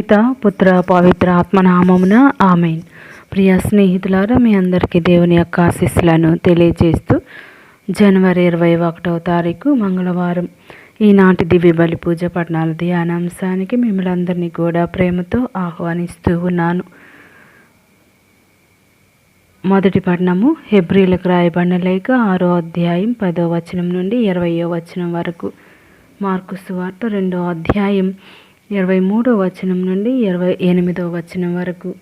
పిత పుత్ర పవిత్ర ఆత్మనామమున ఆమెన్. ప్రియ స్నేహితులారా మీ అందరికీ దేవుని యొక్క ఆశీస్సులను తెలియజేస్తూ జనవరి ఇరవై ఒకటవ తారీఖు మంగళవారం. ఈనాటి దివ్య బలి పూజ పట్టణాల ధ్యానాంశానికి మిమ్మల్ని అందరినీ కూడా ప్రేమతో ఆహ్వానిస్తూ ఉన్నాను. మొదటి పట్టణము హెబ్రిలకు రాయబడిన లేక ఆరో అధ్యాయం పదో వచనం నుండి ఇరవయో వచనం వరకు. మార్కు సువార్త రెండో అధ్యాయం ఇరవై మూడో వచనం నుండి ఇరవై ఎనిమిదో వచనం వరకు.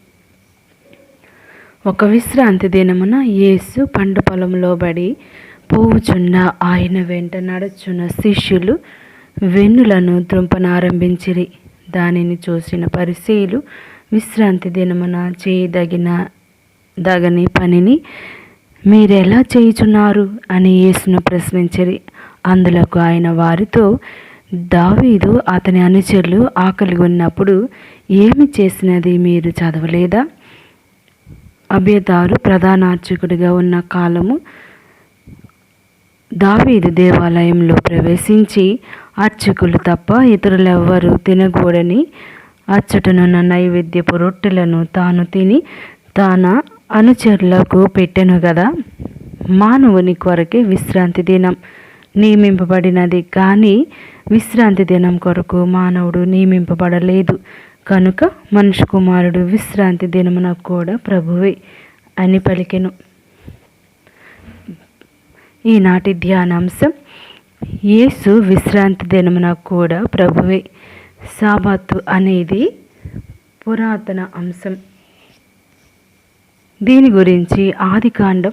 ఒక విశ్రాంతి దినమున యేసు పండు పొలంలో బడి పోవుచున్న ఆయన వెంట నడుచున్న శిష్యులు వెన్నులను త్రుంపనారంభించిరి. దానిని చూసిన పరిశీలు విశ్రాంతి దినమున చేయదగిన దగని పనిని మీరెలా చేయుచున్నారు? అని యేసును ప్రశ్నించిరి. అందులకు ఆయన వారితో దావీదు అతని అనుచరులు ఆకలి ఉన్నప్పుడు ఏమి చేసినది మీరు చదవలేదా? అభ్యతారు ప్రధానార్చకుడిగా ఉన్న కాలము దావీదు దేవాలయంలో ప్రవేశించి అర్చకులు తప్ప ఇతరులెవ్వరూ తినకూడని అచ్చటనున్న నైవేద్యపు రొట్టెలను తాను తిని తన అనుచరులకు పెట్టెను కదా మానవుని కొరకే విశ్రాంతి దినం నియమింపబడినది. కానీ విశ్రాంతి దినం కొరకు మానవుడు నియమింపబడలేదు. కనుక మనుషు కుమారుడు విశ్రాంతి దినమున కూడా ప్రభువే అని పలికెను. ఈనాటి ధ్యానాంశం యేసు విశ్రాంతి దినమున కూడా ప్రభువే. సాబాతు అనేది పురాతన అంశం. దీని గురించి ఆదికాండం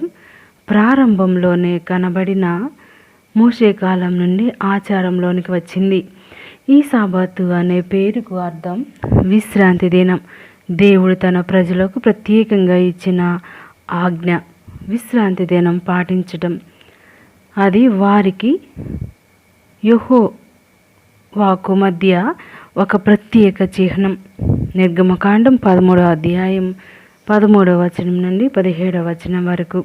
ప్రారంభంలోనే కనబడిన మోషే కాలం నుండి ఆచారంలోనికి వచ్చింది. ఈ సాబాతు అనే పేరుకు అర్థం విశ్రాంతి దినం. దేవుడు తన ప్రజలకు ప్రత్యేకంగా ఇచ్చిన ఆజ్ఞ విశ్రాంతి దినం పాటించడం అది వారికి యహో వాకు మధ్య ఒక ప్రత్యేక చిహ్నం. నిర్గమకాండం పదమూడో అధ్యాయం పదమూడవ వచనం నుండి పదిహేడవ వచనం వరకు.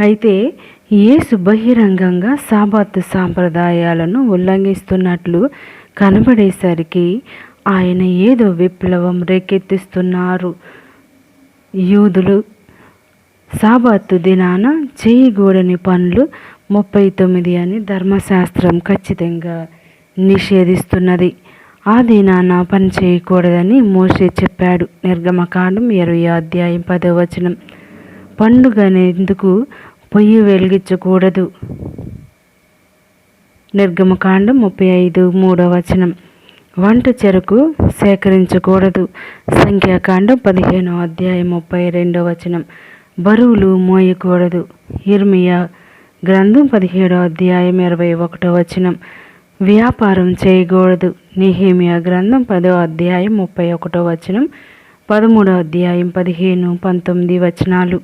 అయితే యేసు బహిరంగంగా సాబాత్ సాంప్రదాయాలను ఉల్లంఘిస్తున్నట్లు కనబడేసరికి ఆయన ఏదో విప్లవం రేకెత్తిస్తున్నారు. యూదులు సాబాతు దినాన చేయగూడని పనులు ముప్పై తొమ్మిది అని ధర్మశాస్త్రం ఖచ్చితంగా నిషేధిస్తున్నది. ఆ దినాన పని చేయకూడదని మోసే చెప్పాడు. నిర్గమకాండం ఇరవై అధ్యాయం పదవచనం పండుగనేందుకు పొయ్యి వెలిగించకూడదు. నిర్గమకాండం ముప్పై ఐదు మూడవ వచనం. వంట చెరకు సేకరించకూడదు. సంఖ్యాకాండం పదిహేనో అధ్యాయం ముప్పై రెండో వచనం. బరువులు మోయకూడదు. ఇర్మియా గ్రంథం పదిహేడో అధ్యాయం ఇరవై ఒకటో వచనం. వ్యాపారం చేయకూడదు. నిహేమియా గ్రంథం పదో అధ్యాయం ముప్పై ఒకటో వచనం పదమూడో అధ్యాయం పదిహేను పంతొమ్మిది వచనాలు.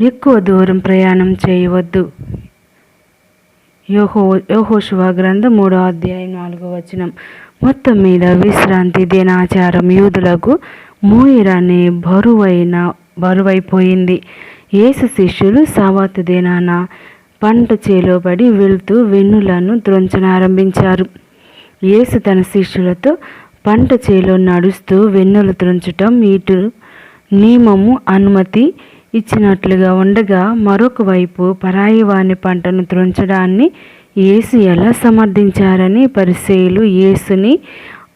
ఎక్కువ దూరం ప్రయాణం చేయవద్దు. యోహో యోహోశువ గ్రంథం మూడో అధ్యాయం నాలుగో వచనం. మొత్తం మీద విశ్రాంతి దినాచారం యూదులకు మూయిరనే బరువైన బరువైపోయింది. యేసు శిష్యులు సావాతు దినాన పంట చేలోబడి వెళ్తూ వెన్నులను త్రొంచనారంభించారు. యేసు తన శిష్యులతో పంట చేలో నడుస్తూ వెన్నులు త్రుంచటం ఇటు నియమము అనుమతి ఇచ్చినట్లుగా ఉండగా మరొక వైపు పరాయి వాని పంటను త్రుంచడాన్ని యేసు ఎలా సమర్థించారని పరిశీలు యేసుని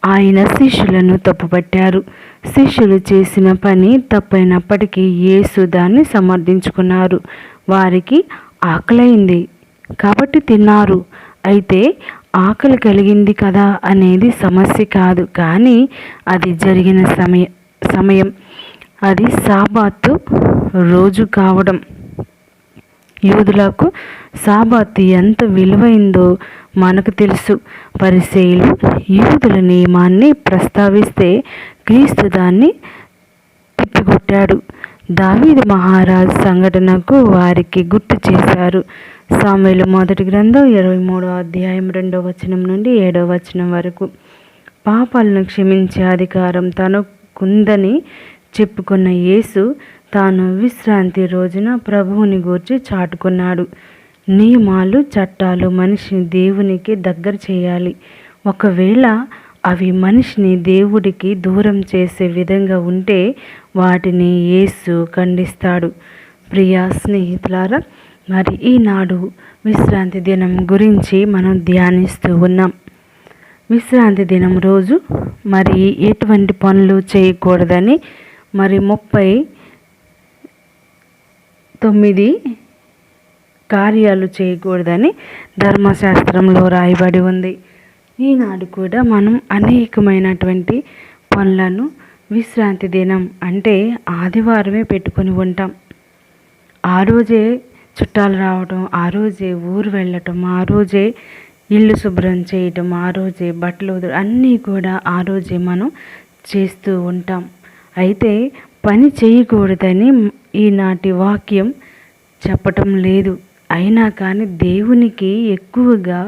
ఆయన శిష్యులను తప్పుపట్టారు. శిష్యులు చేసిన పని తప్పైనప్పటికీ యేసు దాన్ని సమర్థించుకున్నారు. వారికి ఆకలైంది. కాబట్టి తిన్నారు. అయితే ఆకలి కలిగింది కదా అనేది సమస్య కాదు. కానీ అది జరిగిన సమయ సమయం. అది సాబాతు రోజు కావడం. యూదులకు సాబాతు ఎంత విలువైందో మనకు తెలుసు. పరిశైలు యూదుల నియమాన్ని ప్రస్తావిస్తే క్రీస్తు దాన్ని తిప్పికొట్టాడు. దావీదు మహారాజ్ సంఘటనకు వారికి గుర్తు చేశారు. సామెలు మొదటి గ్రంథం ఇరవై మూడో అధ్యాయం రెండో వచనం నుండి ఏడో వచనం వరకు. పాపాలను క్షమించే అధికారం తనకుందని చెప్పుకున్న యేసు తాను విశ్రాంతి రోజున ప్రభువుని గూర్చి చాటుకున్నాడు. నియమాలు చట్టాలు మనిషిని దేవునికి దగ్గర చేయాలి. ఒకవేళ అవి మనిషిని దేవుడికి దూరం చేసే విధంగా ఉంటే వాటిని యేసు ఖండిస్తాడు. ప్రియ స్నేహితులారా మరి ఈనాడు విశ్రాంతి దినం గురించి మనం ధ్యానిస్తూ ఉన్నాం. విశ్రాంతి దినం రోజు మరి ఎటువంటి పనులు చేయకూడదని మరి ముప్పై తొమ్మిది కార్యాలు చేయకూడదని ధర్మశాస్త్రంలో రాయబడి ఉంది. ఈనాడు కూడా మనం అనేకమైనటువంటి పనులను విశ్రాంతి దినం అంటే ఆదివారమే పెట్టుకొని ఉంటాం. ఆ రోజే చుట్టాలు రావటం ఆ రోజే ఊరు వెళ్ళటం ఆ రోజే ఇల్లు శుభ్రం చేయటం ఆ రోజే బట్టలు అన్నీ కూడా ఆ రోజే మనం చేస్తూ ఉంటాం. అయితే పని చేయకూడదని ఈనాటి వాక్యం చెప్పటం లేదు. అయినా కానీ దేవునికి ఎక్కువగా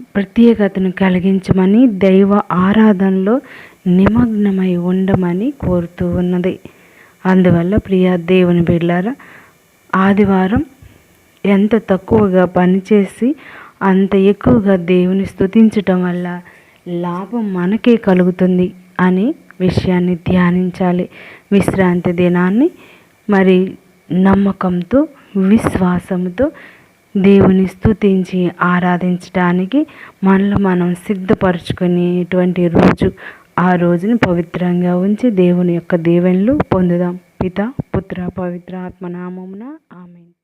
ప్రత్యేకతను కలిగించమని దైవ ఆరాధనలో నిమగ్నమై ఉండమని కోరుతూ ఉన్నది. అందువల్ల ప్రియ దేవుని బిడ్డారా ఆదివారం ఎంత తక్కువగా పనిచేసి అంత ఎక్కువగా దేవుని స్థుతించటం వల్ల లాభం మనకే కలుగుతుంది అని విషయాన్ని ధ్యానించాలి. విశ్రాంతి దినాన్ని మరి నమ్మకంతో విశ్వాసంతో దేవుని స్తుతించి ఆరాధించడానికి మనలో మనం సిద్ధపరచుకునేటువంటి రోజు. ఆ రోజుని పవిత్రంగా ఉంచి దేవుని యొక్క దీవెనలు పొందుదాం. పిత పుత్ర పవిత్ర ఆత్మనామమున ఆమె